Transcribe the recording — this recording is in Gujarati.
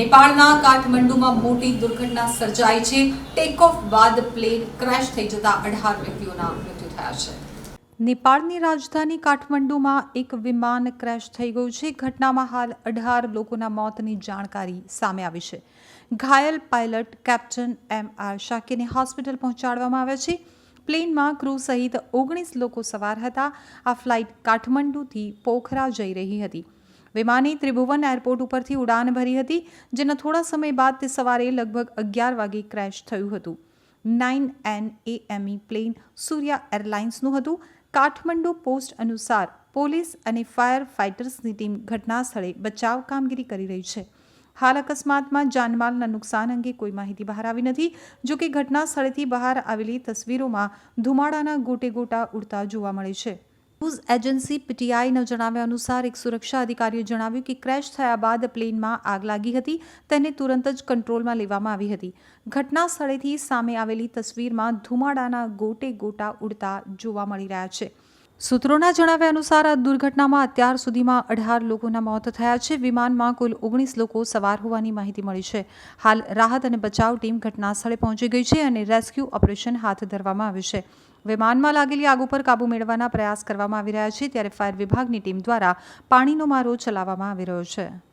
નેપાળના કાઠમંડુમાં મોટી દુર્ઘટના સર્જાઈ છે. ટેક ઓફ બાદ પ્લેન ક્રેશ થઈ જતા અઢાર વ્યક્તિઓના મૃત્યુ થયા છે. નેપાળની રાજધાની કાઠમંડુમાં એક વિમાન ક્રેશ થઈ ગયું છે. ઘટનામાં હાલ અઢાર લોકોના મોતની જાણકારી સામે આવી છે. ઘાયલ પાયલટ કેપ્ટન એમ આર શાકીને હોસ્પિટલ પહોંચાડવામાં આવ્યા છે. પ્લેનમાં ક્રૂ સહિત ઓગણીસ લોકો સવાર હતા. આ ફ્લાઇટ કાઠમંડુથી પોખરા જઈ રહી હતી. વિમાને ત્રિભુવન એરપોર્ટ ઉપરથી ઉડાન ભરી હતી, જેના થોડા સમય બાદ તે સવારે લગભગ અગિયાર વાગે ક્રેશ થયું હતું. Nine N AME plane Surya એરલાઇન્સનું હતું. કાઠમંડુ પોસ્ટ અનુસાર પોલીસ અને ફાયર ફાઇટર્સની ટીમ ઘટના સ્થળે બચાવ કામગીરી કરી રહી છે. હાલ અકસ્માતમાં જાનમાલના નુકસાન અંગે કોઈ માહિતી બહાર આવી નથી. જો કે ઘટના સ્થળેથી બહાર આવેલી તસવીરોમાં ધુમાડાના ગોટે ગોટા ઉડતા જોવા મળે છે. ન્યૂઝ એજન્સી પીટીઆઈના જણાવ્યા અનુસાર એક સુરક્ષા અધિકારીએ જણાવ્યું કે ક્રેશ થયા બાદ પ્લેનમાં આગ લાગી હતી, તેને તુરંત જ કંટ્રોલમાં લેવામાં આવી હતી. ઘટના સ્થળેથી સામે આવેલી તસવીરમાં ધુમાડાના ગોટે ગોટા ઉડતા જોવા મળી રહ્યા છે. સૂત્રોના જણાવ્યા અનુસાર આ દુર્ઘટનામાં અત્યાર સુધીમાં અઢાર લોકોના મોત થયા છે. વિમાનમાં કુલ ઓગણીસ લોકો સવાર હોવાની માહિતી મળી છે. હાલ રાહત અને બચાવ ટીમ ઘટના સ્થળે પહોંચી ગઈ છે અને રેસ્ક્યુ ઓપરેશન હાથ ધરવામાં આવ્યું છે. વિમાનમાં લાગેલી આગ ઉપર કાબુ મેળવવાના પ્રયાસ કરવામાં આવી રહ્યા છે. ત્યારે ફાયર વિભાગની ટીમ દ્વારા પાણીનો મારો ચલાવવામાં આવી રહ્યો છે.